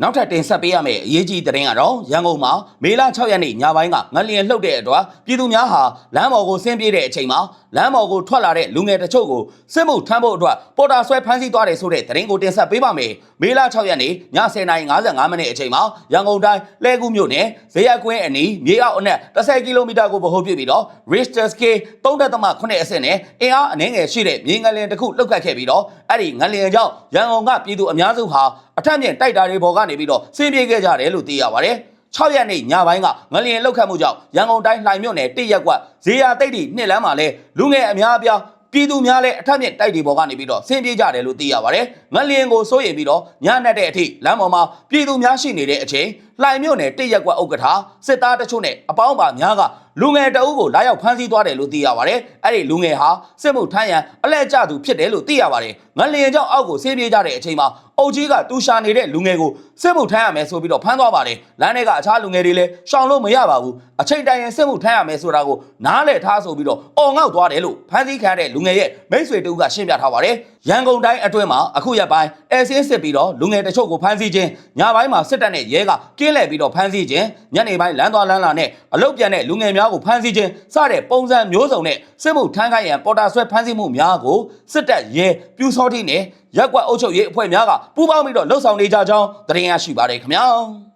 နောက်ထပ်တင်ဆက်ပေးရမယ့်အရေးကြီးသတင်းကတော့ရန်ကုန်မှာမေလ6ရက်နေ့ညပိုင်းကငလျင်လှုပ်တဲ့အတွက်ပြည်သူများဟာလမ်းပေါ်ကိုဆင်းပြေးတဲ့အချိန်မှာလမ်းပေါ်ကိုထွက်လာတဲ့လူငယ်တချို့ကိုစစ်မှုထမ်းဖို့အတွက်ပေါ်တာဆွဲဖမ်းဆီးသွားတယ်ဆိုတဲ့သတင်းကိုတင်ဆက်ပေးပါမယ်။မေလ6ရက်နေ့ည10:55မိနစ်အချိန်မှာရန်ကုန်တိုင်းလှဲကူးမြို့နယ်ဇေယျကွင်းအနီးမြေအောက်အနက်10ကီလိုမီတာကိုဗဟိုပြုပြီးတော့ Richter scale 3.8အဆင့်နဲ့အင်အားအနည်းငယ်ရှိတဲ့မြေငလျင်တစ်ခုလှုပ်ခတ်ခဲ့ပြီးတော့အဲ့ဒီငလျင်ကြောင့်ရန်ကုန်ကပြည်သူအများစုဟာအထက်မြင့်တိုက်တာတွေပေါ်ကနေပြီးတော့ဆင်းပြေးခဲ့ကြတယ်လို့သိရပါတယ်။6ရက်နေ့ညပိုင်းကငလျင်လှုပ်ခတ်မှုကြောင့်ရန်ကုန်တိုင်းလှိုင်မြို့နယ်တိရက်ကွက်ဇေယျတိတ်တီနှစ်လမ်းမှာလဲလူငယ်အများအပြားပြည်သူများလည်းအထက်မြင့်တိုက်တွေပေါ်ကနေပြီးတော့ဆင်းပြေးကြတယ်လို့သိရပါတယ်။ငလျင်ကိုစိုးရိမ်ပြီးတော့ညနေတဲ့အထိလမ်းပေါ်မှာပြည်သူများရှိနေတဲ့အချိန်လှိုင်မြို့နယ်တိရက်ကွက်ဥက္ကဋ္ဌစစ်သားတချို့နဲ့အပေါင်းပါများကလူငယ်တအုပ်ကိုလာရောက်ဖမ်းဆီးသွားတယ်လို့သိရပါတယ်။အဲ့ဒီလူငယ်ဟာစစ်မှုထမ်းရန်အလဲကျသူဖြစ်တယ်လို့သိရပါတယ်။ငလျင်ကြောင့်အောက်ကိုဆင်းပြေးကြတဲ့အချိန်မှာအုပ်ကြီးကတူရှာနေတဲ့လူငယ်ကိုစစ်မှုထမ်းရမယ်ဆိုပြီးတော့ဖမ်းသွားပါတယ်။လမ်းထဲကအခြားလူငယ်တွေလည်းရှောင်လို့မရပါဘူး။အချိန်တိုင်ရင်စစ်မှုထမ်းရမယ်ဆိုတာကိုနားလည်ထားဆိုပြီးတော့အော်ငေါက်သွားတယ်လို့ဖမ်းဆီးခံရတဲ့လူငယ်ရဲ့မိတ်ဆွေတူကရှင်းပြထားပါတယ်။ရန်ကုန်တိုင်းအတွင်းမှာအခုရက်ပိုင်းအဲဆင်းစစ်ပြီးတော့လူငယ်တချို့ကိုဖမ်းဆီးခြင်းညပိုင်းမှာစစ်တပ်နဲ့ရဲကကင်းလှည့်ပြီးတော့ဖမ်းဆီးခြင်းညနေပိုင်းလမ်းသွားလမ်းလာနဲ့အလုတ်ပြန်တဲ့လူငယ်များကိုဖမ်းဆီးခြင်းစတဲ့ပုံစံမျိုးစုံနဲ့စစ်မှုထမ်းခိုင်းရန်ပေါ်တာဆွဲဖမ်းဆီးမှုများကိုစစ်တပ်ရဲပြူစောတိနဲ့ရက်ကွက်အုပ်ချုပ်ရေးအဖွဲ့များကပူးပေါင်းပြီးတော့လှုပ်ဆောင်နေကြကြောင်းသတင်းရရှိပါတယ်ခင်ဗျာ